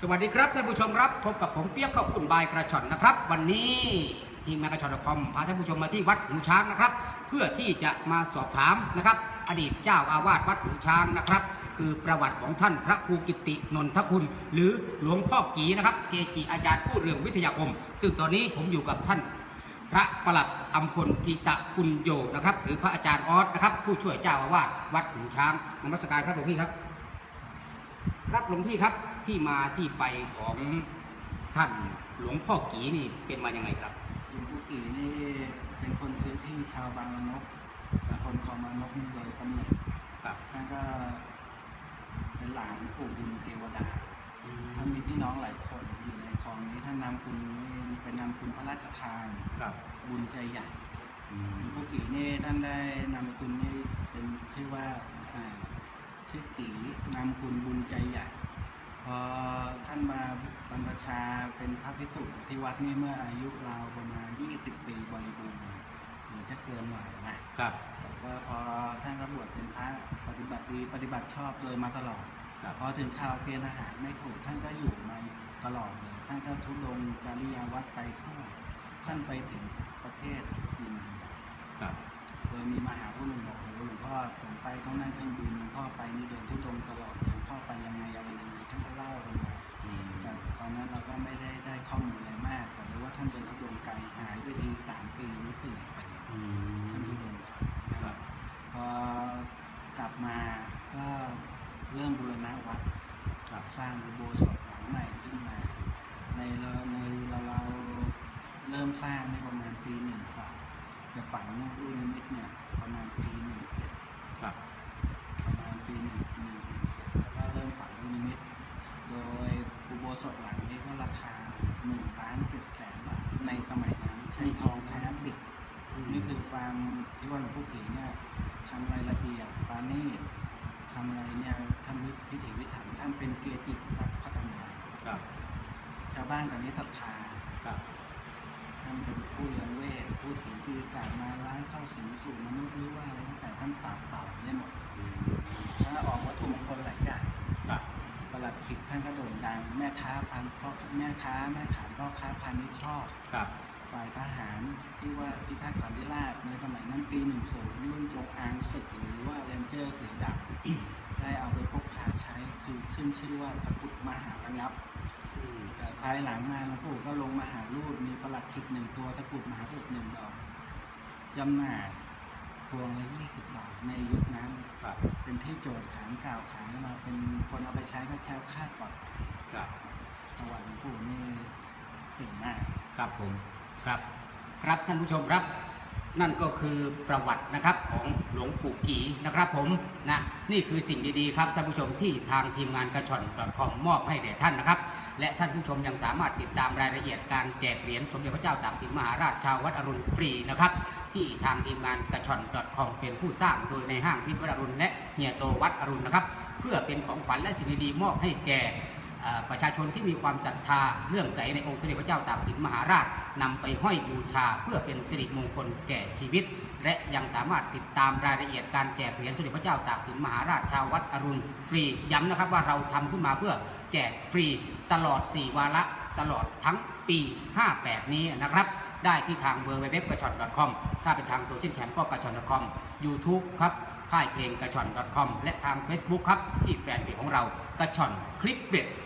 สวัสดีครับท่านผู้ชมครับพบกับผมเปียกขอบคุณบายกระชอนนะครับ วันนี้ทีมงานกระชอนคอมพาท่านผู้ชมมาที่วัดหูช้างนะครับ เพื่อที่จะมาสอบถามนะครับ อดีตเจ้าอาวาสวัดหูช้างนะครับ คือประวัติของท่านพระครูกิตินนทคุณ หรือหลวงพ่อกีนะครับ เกจิอาจารย์ผู้เรื่องวิทยาคม ซึ่งตอนนี้ผมอยู่กับท่านพระประหลัดอัมพลทีตะกุญโยนะครับ หรือพระอาจารย์ออสนะครับ ผู้ช่วยเจ้าอาวาสวัดหูช้างนมัสการครับหลวงพี่ครับ ครับหลวงพี่ครับ ที่มาที่ไปของท่านหลวงพ่อกีนี่เป็นมายังไงครับ หลวงปู่กี่นี่เป็นคนพื้นที่ชาวบางละนกเป็นคนคลองบางละนกนี่โดยกำเนิดครับท่านก็เป็นหลานปู่บุญเทวดาท่านมีพี่น้องหลายคนอยู่ในคลองนี้ท่านนามคุณนี่เป็นนามคุณพระราชทานครับบุญใจใหญ่หลวงปู่กี่นี่ท่านได้นามคุณนี่เป็นชื่อว่าอ่าชื่อกี่นามคุณบุญใจใหญ่ พอท่านมาบรรพชาเป็นพระภิกษุที่วัดนี่เมื่ออายุราวประมาณ 20 ปีบริบูรณ์หรือจะเกินหน่อยนะครับแต่ก็พอท่านก็บวชเป็นพระปฏิบัติดีปฏิบัติชอบโดยมาตลอดครับพอถึงข่าวเกณฑ์อาหารไม่ถูกท่านก็อยู่มาตลอดเลยท่านก็ทุดงจาริยาวัดไปทั่ว ท่านไปถึงประเทศอินเดียครับโดยมีมหาผู้หนึ่งบอกโอ้โหหลวงพ่อผมไปต้องนั่งเครื่องบินหลวงพ่อไปนี่เดินทุดงตลอดหลวงพ่อไปยังไงอะไร อนนั้นเราก็ไม่ได้ได้ข้อมูลอะไรมากแต่รู้ว่าท่านเดินทุดงไกลหายไปทีสามปีหรือสี่ปีอืท่านมทุดงครับครับ พอกลับมาก็เริ่มบูรณะวัดครับสร้างอุโบสถหลังใหม่ขึ้นมา ในเราในเราเราเริ่มสร้างในประมาณปีหนึ่งสามแต่ฝังลูกนิมิตเนี่ยประมาณปีหนึ่งเานเจ็ดแสนบาทในสมัยนั้นใช้ทองแท้ปิดนี่คือความที่ว่าหลวงพ่อขีเนี่ยทำรายละเอียดปานีตทำอะไรเนี่ยทำพิถีพิถันท่านเป็นเกจินักพัฒนาครับชาวบ้านตอนนี้ศรัทธาานก็โด่งดังแม่ค้าพันพ่อแม่ค้าแม่ขายพ่อค้าพันนี่ชอบครับฝ่ายทหารที่ว่าพิทักษ์สันติราษฎร์ในสมัยนั้นปี10รุ่นจงอางศึกหรือว่าเรนเจอร์เสือดำได้เอาไปพกพาใช้คือขึ้นชื่อว่าตะกรุดมหาระงับอืมแต่ภายหลังมาหลวงปู่ก็ลงมหารูดมีประหลัดขิดหนึ่งตัวตะกรุดมหาสุดหนึ่งดอกจำหน่าย พวงละยี่สิบบาทในยุคนั้น ครับ เป็นที่โจทย์ขานกล่าวขานกันมาเป็นคนเอาไปใช้ก็แคล้วคลาดปลอดภัยครับ ประวัติหลวงปู่นี่เก่งมาก ครับผม ครับ ครับท่านผู้ชมครับ นั่นก็คือประวัตินะครับของหลวงปู่กีนะครับผมนะนี่คือสิ่งดีๆครับท่านผู้ชมที่ทางทีมงานกระชอน .com มอบให้แด่ท่านนะครับ และท่านผู้ชมยังสามารถติดตามรายละเอียดการแจกเหรียญสมเด็จพระเจ้าตากสินมหาราชชาววัดอรุณฟรีนะครับที่ทางทีมงานกระชอน .com เป็นผู้สร้างโดยในห้างพิพิธวัดอรุณและเฮียโตวัดอรุณนะครับ เพื่อเป็นของขวัญและสิ่งดีๆมอบให้แก่ ประชาชนที่มีความศรัทธาเลื่อมใสในองค์สมเด็จพระเจ้าตากสินมหาราชนำไปห้อยบูชา เพื่อเป็นสิริมงคลแก่ชีวิต และยังสามารถติดตามรายละเอียดการแจกเหรียญสมเด็จพระเจ้าตากสินมหาราชชาววัดอรุณฟรีย้ำนะครับว่าเราทำขึ้นมาเพื่อแจกฟรีตลอด 4 วาระตลอดทั้งปี 58 นี้นะครับได้ที่ทางเบอร์เว็บกระชอน .com ถ้าเป็นทางโซเชียลแคมก็กระชอน .com YouTube ครับค่ายเพลงกระชอน .com และทาง Facebook ครับที่แฟนเพจของเรากระชอนคลิปเด็ด